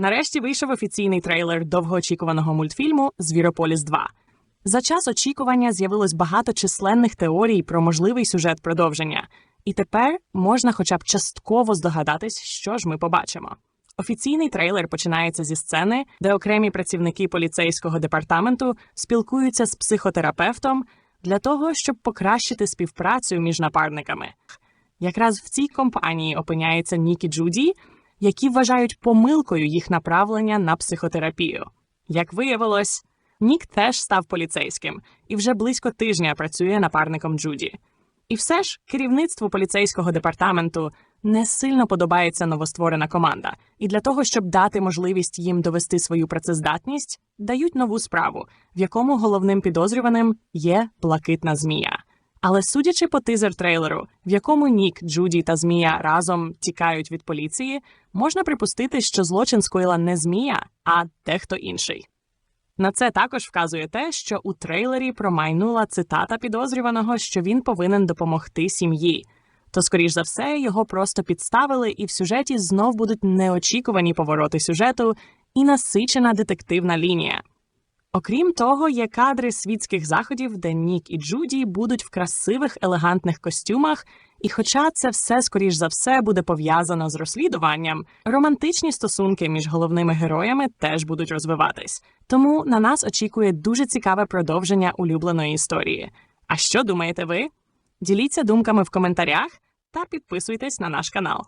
Нарешті вийшов офіційний трейлер довгоочікуваного мультфільму Звірополіс 2. За час очікування з'явилось багато численних теорій про можливий сюжет продовження, і тепер можна хоча б частково здогадатись, що ж ми побачимо. Офіційний трейлер починається зі сцени, де окремі працівники поліцейського департаменту спілкуються з психотерапевтом для того, щоб покращити співпрацю між напарниками. Якраз в цій компанії опиняється Нік і Джуді, які вважають помилкою їх направлення на психотерапію. Як виявилось, Нік теж став поліцейським і вже близько тижня працює напарником Джуді. І все ж керівництву поліцейського департаменту не сильно подобається новостворена команда, і для того, щоб дати можливість їм довести свою працездатність, дають нову справу, в якому головним підозрюваним є блакитна змія. Але судячи по тизер трейлеру, в якому Нік, Джуді та Змія разом тікають від поліції, можна припустити, що злочин скоїла не змія, а дехто інший. На це також вказує те, що у трейлері промайнула цитата підозрюваного, що він повинен допомогти сім'ї. То, скоріш за все, його просто підставили, і в сюжеті знов будуть неочікувані повороти сюжету і насичена детективна лінія. Окрім того, є кадри світських заходів, де Нік і Джуді будуть в красивих елегантних костюмах, і хоча це все скоріш за все буде пов'язано з розслідуванням, романтичні стосунки між головними героями теж будуть розвиватись. Тому на нас очікує дуже цікаве продовження улюбленої історії. А що думаєте ви? Діліться думками в коментарях та підписуйтесь на наш канал.